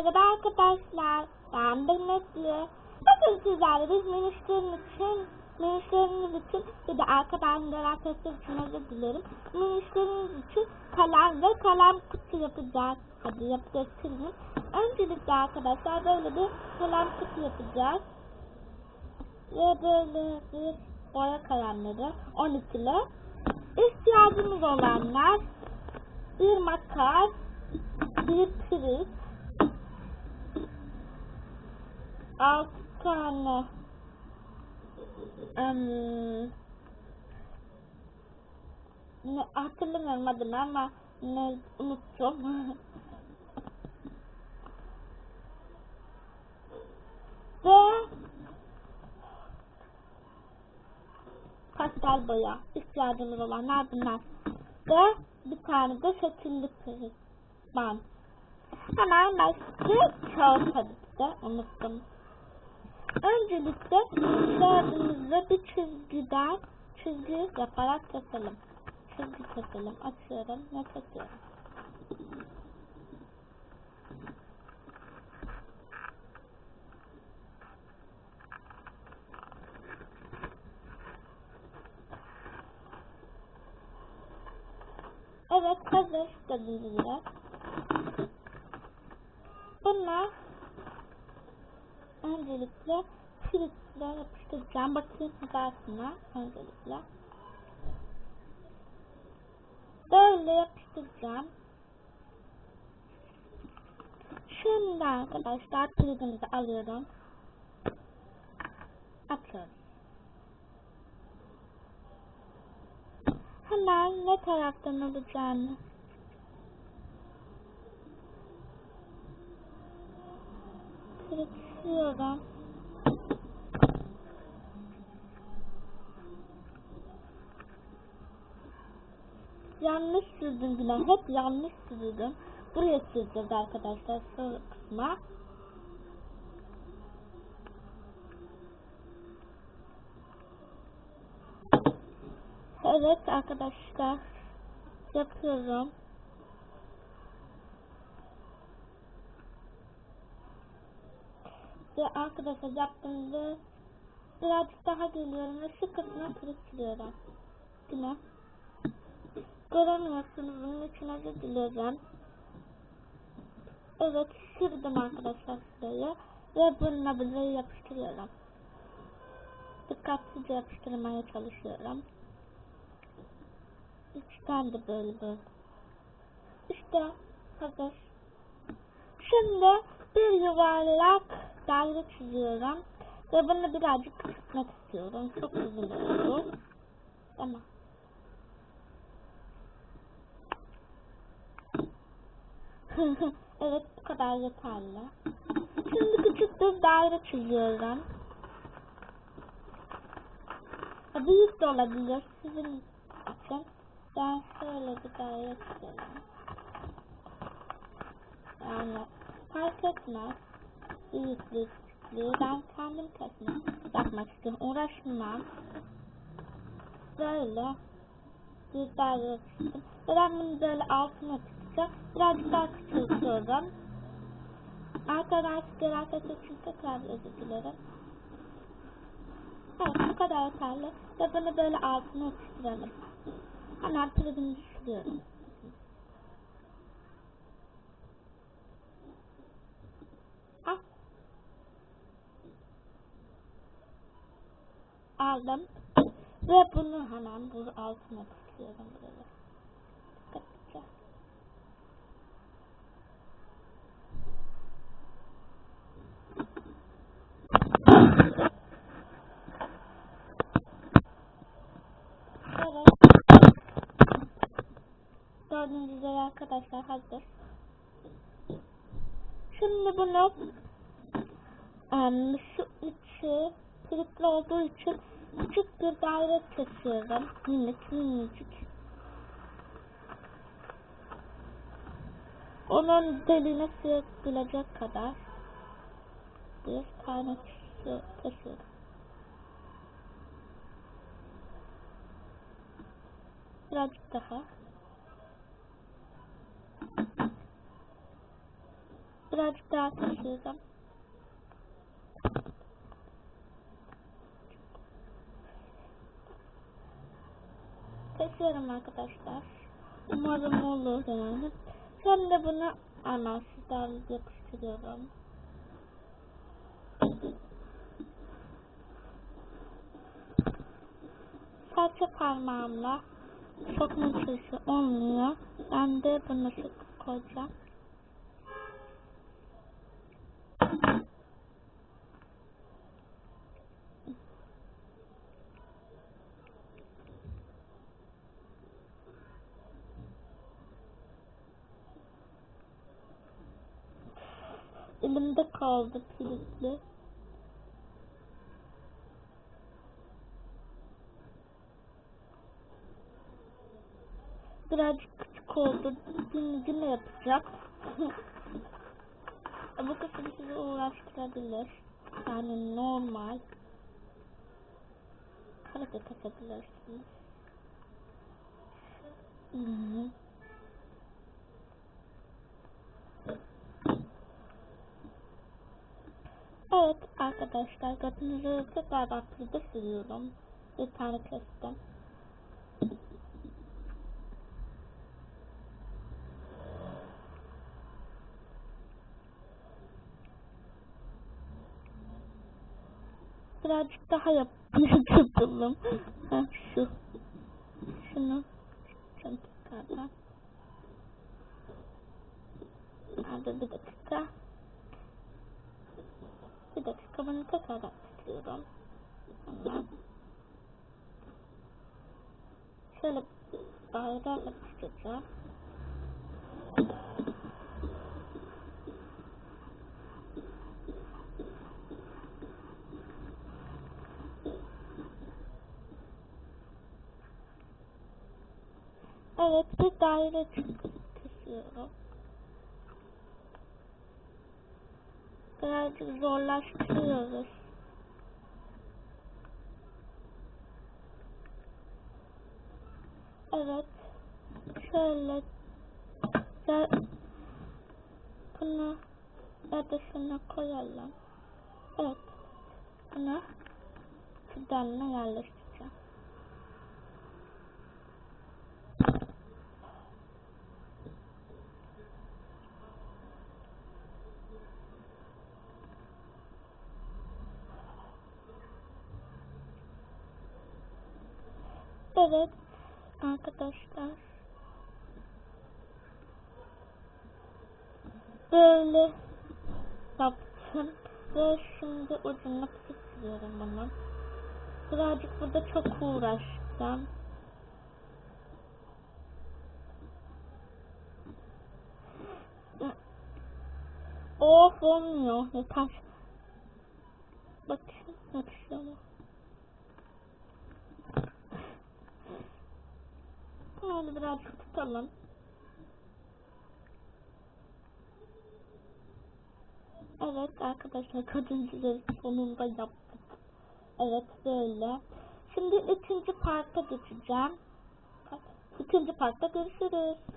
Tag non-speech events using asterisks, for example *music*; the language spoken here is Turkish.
Merhaba arkadaşlar, ben Benetli. Bugün sizlerle biz menüşlerimiz için, menüşlerimiz için bir de arkadan gelen sesler için dilerim. Menüşlerimiz için kalem ve kalem kutu yapacağız. Hadi yapacağız kırmızı. Öncelikle arkadaşlar böyle bir kalem kutu yapacağız. Ve böyle bir boya kalemleri 12 ile ihtiyacımız olanlar bir makas, bir pirinç, 6 tane um, ne, hatırlamıyorum adını ama ne, unuttum. *laughs* Ve pastel boya ihtiyacımız olanlar bunlar. Ve bir tane de şekilli pigment. Hemen başka çoğu tabii ki unuttum. Öncelikle kağıdımızı bir çizgiden çizgi yaparak keselim. Çizgi keselim. Açıyorum ve kesiyorum. Evet hazır gibi. Bunlar öncelikle kilitle yapıştıracağım. Bakayım hizasına öncelikle. Böyle yapıştıracağım. Şimdi arkadaşlar kilidimizi alıyorum. Açıyorum. Hemen ne taraftan alacağını kilitliyorum. Yanlış sürdüm yine. Hep yanlış sürdüm. Buraya süreceğiz arkadaşlar. Şu kısma. Evet arkadaşlar. Yapıyorum. Ve arkadaşlar yaptığımda birazcık daha geliyorum ve şu kısmına kırıklıyorum. Yine. Göremiyorsunuz bunun için özür diliyorum. Evet sürdüm arkadaşlar şurayı. Ve bununla burayı yapıştırıyorum. Dikkatlice yapıştırmaya çalışıyorum. İçten de böyle böyle. İşte hazır. Şimdi bir yuvarlak daire çiziyorum. Ve bunu birazcık kısıtmak istiyorum. Çok uzun oldu. Tamam. *laughs* evet bu kadar yeterli. Şimdi küçük bir daire çiziyorum. Ha, Büyük de olabilir sizin için. Ben şöyle bir daire çizelim. Yani fark etmez. Büyüklüğü, küçüklüğü. Ben kendim kesmek yapmak istiyorum. Uğraşmam. Böyle çizdim. Ve ben bunu böyle altına tutacağım. Birazcık daha küçültüyorum. Arkadaşlar arkadaşlar için tekrar özür dilerim. Evet bu kadar yeterli. Ve bunu böyle altına yapıştıralım. Hemen prizimi düşürüyorum. Aldım. Ve bunu hemen bu altına tutuyorum böyle. Dikkatlice. Evet. Gördüğünüz üzere arkadaşlar hazır. Şimdi bunu em, şu içi kilitli olduğu için küçük bir daire kesiyorum. Minik minicik. Onun deliğine sığabilecek kadar bir tane kesiyorum. Birazcık daha. Birazcık daha kesiyorum. Kesiyorum arkadaşlar. Umarım olur yani. Hem de bunu anahtarı yapıştırıyorum. Serçe parmağımla sokma çalışı olmuyor. Ben de bunu sıkıp koyacağım. Elimde kaldı kilitli. Birazcık küçük oldu. Gün güne yapacak. *laughs* Bu kısım sizi uğraştırabilir. Yani normal. Karate katabilirsiniz. Hmm. Evet arkadaşlar götünüzü tekrar aklıda sürüyorum. Bir tane kestim. Birazcık daha. *laughs* Ha, şu. Şunu. Şunu tekrardan. Hadi bir dakika. Bir dakika bunu tekrardan tutuyorum. Ondan. Şöyle bayrağı yapıştıracağım. Evet bir daire kesiyorum. Birazcık zorlaştırıyoruz. Evet. Şöyle da bunu adasına koyalım. Evet. Bunu fidanına yerleştireceğim. Evet arkadaşlar. Böyle yaptım ve şimdi ucunu kesiyorum bunu. Birazcık burada çok uğraştım. Of olmuyor. Yeter. Tutalım. Evet arkadaşlar kadıncıları sonunda yaptık. Evet böyle. Şimdi üçüncü parta geçeceğim. İkinci partta görüşürüz.